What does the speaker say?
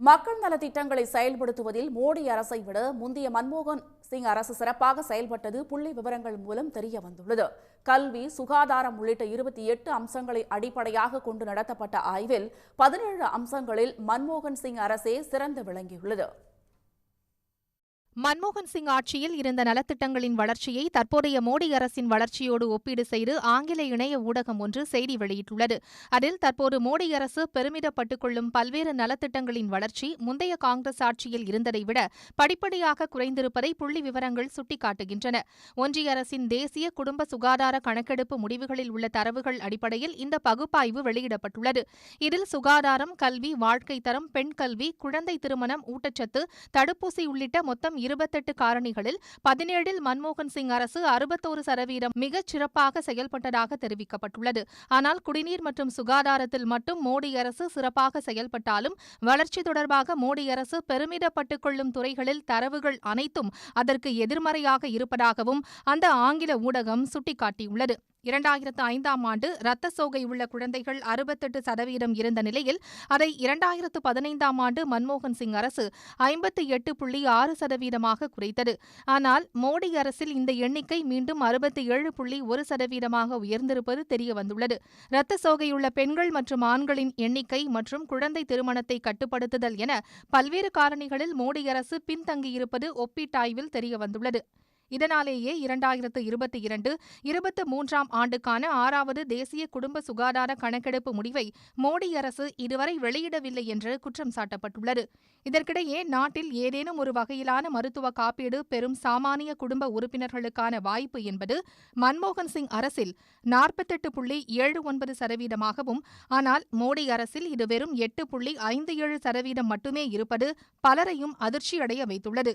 மக்கள் நலத்திட்டங்களை செயல்படுத்துவதில் மோடி அரசை விட முந்தைய மன்மோகன் சிங் அரசு சிறப்பாக செயல்பட்டது புள்ளி விவரங்கள் மூலம் தெரிய வந்துள்ளது. கல்வி சுகாதாரம் உள்ளிட்ட இருபத்தி எட்டு அம்சங்களை அடிப்படையாக கொண்டு நடத்தப்பட்ட ஆய்வில் பதினேழு அம்சங்களில் மன்மோகன் சிங் அரசே சிறந்து விளங்கியுள்ளது. மன்மோகன் சிங் ஆட்சியில் இருந்த நலத்திட்டங்களின் வளர்ச்சியை தற்போதைய மோடி அரசின் வளர்ச்சியோடு ஒப்பீடு செய்து ஆங்கில இணைய ஊடகம் ஒன்று செய்தி வெளியிட்டுள்ளது. அதில் தற்போது மோடி அரசு பெருமிதப்பட்டுக் கொள்ளும் பல்வேறு நலத்திட்டங்களின் வளர்ச்சி முந்தைய காங்கிரஸ் ஆட்சியில் இருந்ததை விட படிப்படியாக குறைந்திருப்பதை புள்ளி விவரங்கள் சுட்டிக்காட்டுகின்றன. ஒன்றிய அரசின் தேசிய குடும்ப சுகாதார கணக்கெடுப்பு முடிவுகளில் உள்ள தரவுகள் அடிப்படையில் இந்த பகுப்பாய்வு வெளியிடப்பட்டுள்ளது. இதில் சுகாதாரம் கல்வி வாழ்க்கை தரம் பெண் கல்வி குழந்தை திருமணம் ஊட்டச்சத்து தடுப்பூசி உள்ளிட்ட மொத்தம் இருபத்தெட்டு காரணிகளில் பதினேழில் மன்மோகன் சிங் அரசு அறுபத்தோரு சதவீதம் மிகச் சிறப்பாக செயல்பட்டதாக தெரிவிக்கப்பட்டுள்ளது. ஆனால் குடிநீர் மற்றும் சுகாதாரத்தில் மட்டும் மோடி அரசு சிறப்பாக செயல்பட்டாலும் வளர்ச்சி தொடர்பாக மோடி அரசு பெருமிதப்பட்டுக் கொள்ளும் துறைகளில் தரவுகள் அனைத்தும் அதற்கு எதிர்மறையாக இருப்பதாகவும் அந்த ஆங்கில ஊடகம் சுட்டிக்காட்டியுள்ளது. இரண்டாயிரத்து ஐந்தாம் ஆண்டு இரத்த சோகை உள்ள குழந்தைகள் அறுபத்தெட்டு சதவீதம் இருந்த நிலையில் அதை இரண்டாயிரத்து பதினைந்தாம் ஆண்டு மன்மோகன் சிங் அரசு ஐம்பத்தி எட்டு புள்ளி ஆறு சதவீதமாக குறைத்தது. ஆனால் மோடி அரசில் இந்த எண்ணிக்கை மீண்டும் அறுபத்தி ஏழு புள்ளி ஒரு சதவீதமாக உயர்ந்திருப்பது தெரியவந்துள்ளது. இரத்த சோகையுள்ள பெண்கள் மற்றும் ஆண்களின் எண்ணிக்கை மற்றும் குழந்தை திருமணத்தை கட்டுப்படுத்துதல் என பல்வேறு காரணிகளில் மோடி அரசு பின்தங்கியிருப்பது ஒப்பீட்டாய்வில் தெரியவந்துள்ளது. இதனாலேயே இரண்டாயிரத்து இருபத்தி இரண்டு இருபத்து மூன்றாம் ஆண்டுக்கான ஆறாவது தேசிய குடும்ப சுகாதார கணக்கெடுப்பு முடிவை மோடி அரசு இதுவரை வெளியிடவில்லை என்று குற்றம் சாட்டப்பட்டுள்ளது. இதற்கிடையே நாட்டில் ஏதேனும் ஒரு வகையிலான மருத்துவ காப்பீடு பெறும் சாமானிய குடும்ப உறுப்பினர்களுக்கான வாய்ப்பு என்பது மன்மோகன் சிங் அரசில் நாற்பத்தெட்டு புள்ளி ஏழு ஒன்பது சதவீதமாகவும் ஆனால் மோடி அரசில் இது வெறும் எட்டு புள்ளி ஐந்து ஏழு சதவீதம் மட்டுமே இருப்பது பலரையும் அதிர்ச்சியடைய வைத்துள்ளது.